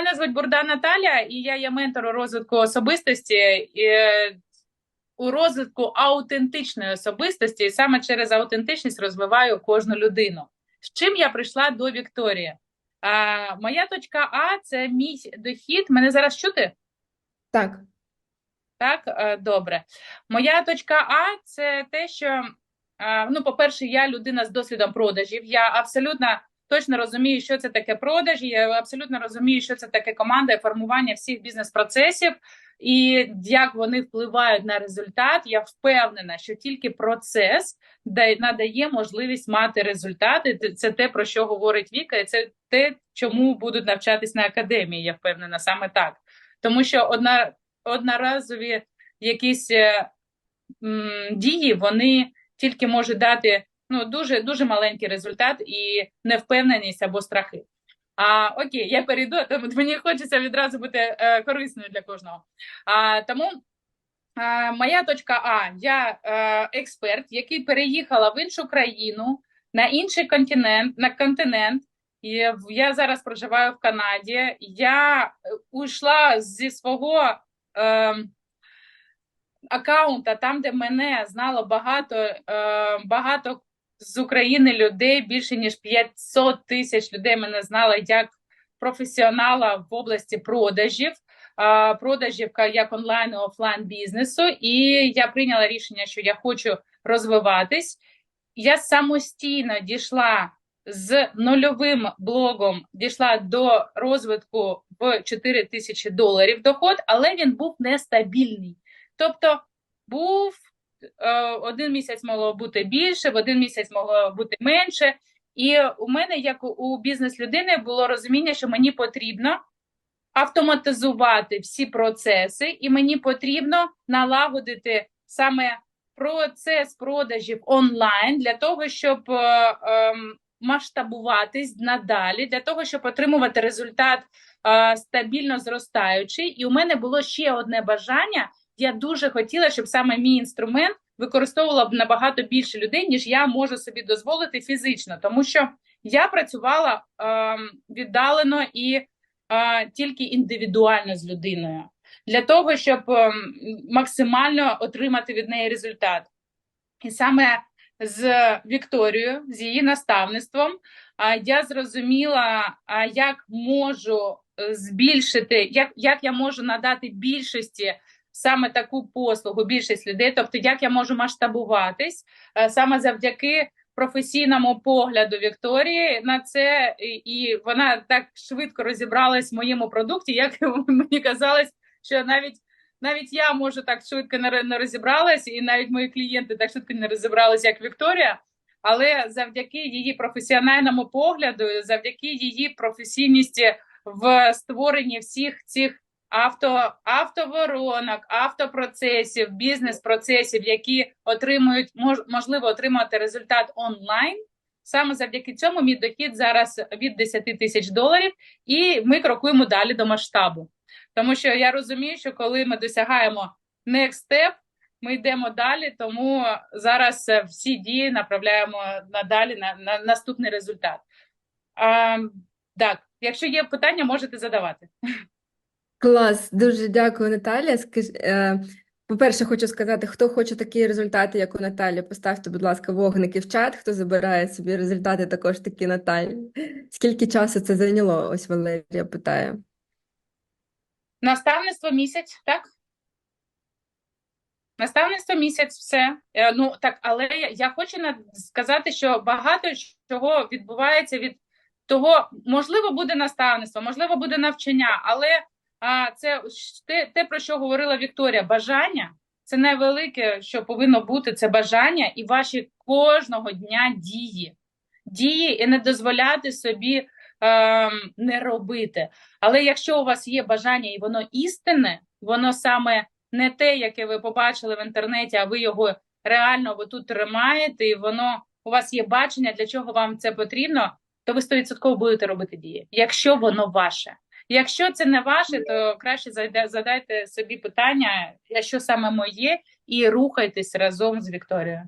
мене звуть Бурда Наталя, і я є ментором розвитку особистості і, у розвитку аутентичної особистості, і саме через аутентичність розвиваю кожну людину. З чим я прийшла до Вікторії? А, моя точка А це мій дохід. Мене зараз чути? Так, Так, Е, добре. Моя точка А це те, що ну, по-перше, я людина з досвідом продажів. Я абсолютно точно розумію, що це таке продажі. Я абсолютно розумію, що це таке команда і формування всіх бізнес-процесів, і як вони впливають на результат. Я впевнена, що тільки процес дає- надає можливість мати результати. Це- Це те, про що говорить Віка, і це те, чому будуть навчатись на академії. Я впевнена саме так. Тому що одна одноразові якісь е, м, дії, вони тільки можуть дати ну, дуже, дуже маленький результат і невпевненість або страхи. А окей, я перейду, а то мені хочеться відразу бути е, корисною для кожного. А, тому е, моя точка А, я е, експерт, який переїхала в іншу країну, на інший континент, на континент. І я зараз проживаю в Канаді. Я е, уйшла зі свого е, аккаунта, там, де мене знало багато, е, багато з України людей, більше ніж 500 тисяч людей мене знало як професіонала в області продажів, продажів як онлайн і офлайн бізнесу. І я прийняла рішення, що я хочу розвиватись. Я самостійно дійшла з нульовим блогом, дійшла до розвитку в 4 тисячі доларів доход, але він був нестабільний. Тобто був один місяць могло бути більше, в один місяць могло бути менше. І у мене, як у- у бізнес-людини, було розуміння, що мені потрібно автоматизувати всі процеси, і мені потрібно налагодити саме процес продажів онлайн для того, щоб е, ем, масштабуватись надалі, для того, щоб отримувати результат е, стабільно зростаючий. І у мене було ще одне бажання. Я дуже хотіла, щоб саме мій інструмент використовувала б набагато більше людей, ніж я можу собі дозволити фізично, тому що я працювала ем, віддалено і е, тільки індивідуально з людиною для того, щоб ем, максимально отримати від неї результат. І саме з Вікторією, з її наставництвом, а, я зрозуміла, а, як можу е, збільшити, як, як я можу надати більшості саме таку послугу, більшість людей, тобто як я можу масштабуватись е, саме завдяки професійному погляду Вікторії на це, і, вона так швидко розібралась в моєму продукті, як мені казалось, що навіть навіть я можу так швидко не розібралась, і навіть мої клієнти так швидко не розібралися, як Вікторія. Але завдяки її професіональному погляду, завдяки її професійності в створенні всіх цих авто, автоворонок, автопроцесів, бізнес-процесів, які отримують мож, можливо отримати результат онлайн. Саме завдяки цьому мій дохід зараз від 10 тисяч доларів, і ми крокуємо далі до масштабу. Тому що я розумію, що коли ми досягаємо next step, ми йдемо далі, тому зараз всі дії направляємо надалі на, на наступний результат. А, так, якщо є питання, можете задавати. Клас, дуже дякую, Наталя. Скаж, е, по-перше, хочу сказати, хто хоче такі результати, як у Наталі, поставте, будь ласка, вогники в чат, хто забирає собі результати також такі Наталі. Скільки часу це зайняло? Ось Валерія питає. Наставництво місяць, так? Наставництво місяць, все. Е, Ну так, але я, я хочу на- сказати, що багато чого відбувається від того, можливо, буде наставництво, можливо, буде навчання, але а, це те, те, про що говорила Вікторія, бажання це найвелике, що повинно бути, це бажання і ваші кожного дня дії. Дії і не дозволяти собі ем, не робити. Але якщо у вас є бажання і воно істинне, воно саме не те, яке ви побачили в інтернеті, а ви його реально ви тут тримаєте, і воно у вас є бачення, для чого вам це потрібно, то ви 100% будете робити дії, якщо воно ваше. Якщо це не ваше, то краще задайте собі питання, що саме моє, і рухайтесь разом з Вікторією.